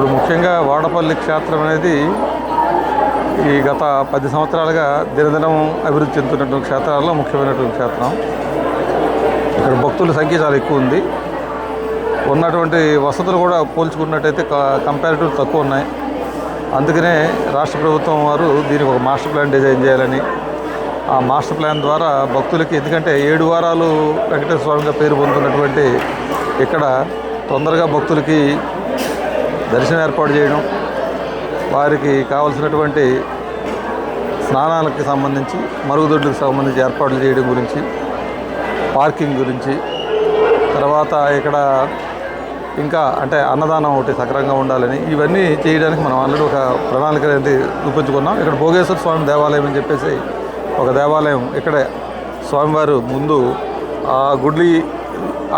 ఇప్పుడు ముఖ్యంగా వాడపల్లి క్షేత్రం అనేది ఈ గత పది సంవత్సరాలుగా దినదినం అభివృద్ధి చెందుతున్నటువంటి క్షేత్రాల్లో ముఖ్యమైనటువంటి క్షేత్రం. ఇక్కడ భక్తుల సంఖ్య చాలా ఎక్కువ ఉంది. ఉన్నటువంటి వసతులు కూడా పోల్చుకున్నట్టయితే కంపారిటివ్ తక్కువ ఉన్నాయి. అందుకనే రాష్ట్ర ప్రభుత్వం వారు దీనికి ఒక మాస్టర్ ప్లాన్ డిజైన్ చేయాలని ఆ మాస్టర్ ప్లాన్ ద్వారా భక్తులకి ఎందుకంటే ఏడు వారాలు వెంకటేశ్వర స్వామిగా పేరు పొందుతున్నటువంటి ఇక్కడ తొందరగా భక్తులకి దర్శనం ఏర్పాటు చేయడం వారికి కావలసినటువంటి స్నానాలకు సంబంధించి మరుగుదొడ్లకు సంబంధించి ఏర్పాట్లు చేయడం గురించి పార్కింగ్ గురించి తర్వాత ఇక్కడ ఇంకా అంటే అన్నదానం ఒకటి సక్రంగా ఉండాలని ఇవన్నీ చేయడానికి మనం ఆల్రెడీ ఒక ప్రణాళిక అనేది రూపించుకున్నాం ఇక్కడ భోగేశ్వర స్వామి దేవాలయం అని చెప్పేసి ఒక దేవాలయం ఇక్కడే స్వామివారు ముందు ఆ గుడ్లి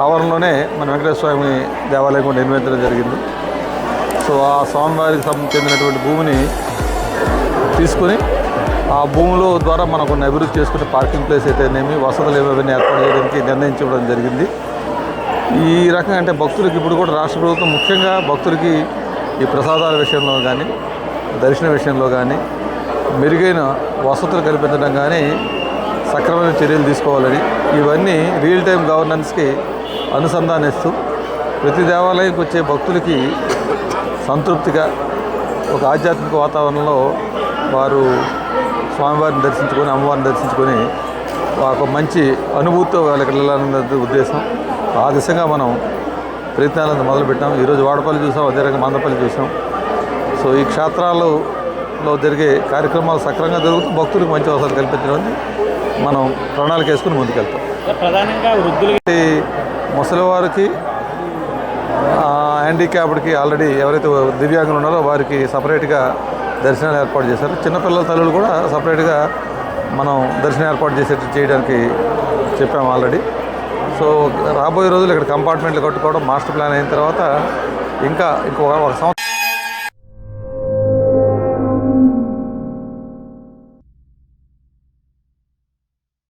ఆవరణలోనే మన వెంకటేశ్వర స్వామి దేవాలయం కూడా నిర్మించడం జరిగింది. సో ఆ స్వామివారికి సం- చెందినటువంటి భూమిని తీసుకుని ఆ భూముల ద్వారా మనం కొన్ని అభివృద్ధి చేసుకునే పార్కింగ్ ప్లేస్ అయితేనేమి వసతులు ఏమేమి ఏర్పాటు చేయడానికి నిర్ణయించడం జరిగింది. ఈ రకంగా అంటే భక్తులకి ఇప్పుడు కూడా రాష్ట్ర ప్రభుత్వం ముఖ్యంగా భక్తులకి ఈ ప్రసాదాల విషయంలో కానీ దర్శన విషయంలో కానీ మెరుగైన వసతులు కల్పించడం కానీ సక్రమైన చర్యలు తీసుకోవాలని ఇవన్నీ రియల్ టైం గవర్నెన్స్కి అనుసంధానిస్తూ ప్రతి దేవాలయంకి వచ్చే భక్తులకి సంతృప్తిగా ఒక ఆధ్యాత్మిక వాతావరణంలో వారు స్వామివారిని దర్శించుకొని అమ్మవారిని దర్శించుకొని ఒక మంచి అనుభూతితో వాళ్ళకి వెళ్ళాలన్నది ఉద్దేశం. ఆ దిశగా మనం ప్రయత్నాలను మొదలుపెట్టాం. ఈరోజు వాడపల్లి చూసాం అదే రకంగా మందపల్లి చూసాం. సో ఈ క్షేత్రాలలో జరిగే కార్యక్రమాలు సక్రమంగా జరుగుతూ భక్తులకు మంచి అవసరాలు కల్పించడం మనం ప్రణాళిక వేసుకుని ముందుకెళ్తాం. ప్రధానంగా వృద్ధులకి ఈ ముసలివారికి హ్యాండిక్యాప్డ్కి ఆల్రెడీ ఎవరైతే దివ్యాంగులు ఉన్నారో వారికి సపరేట్గా దర్శనాలు ఏర్పాటు చేశారు. చిన్నపిల్లల తల్లులు కూడా సపరేట్గా మనం దర్శనం ఏర్పాటు చేసేట్టు చేయడానికి చెప్పాము ఆల్రెడీ సో రాబోయే రోజులు ఇక్కడ కంపార్ట్మెంట్లు కట్టుకోవడం మాస్టర్ ప్లాన్ అయిన తర్వాత ఇంకా ఇంకో ఒక సంవత్సరం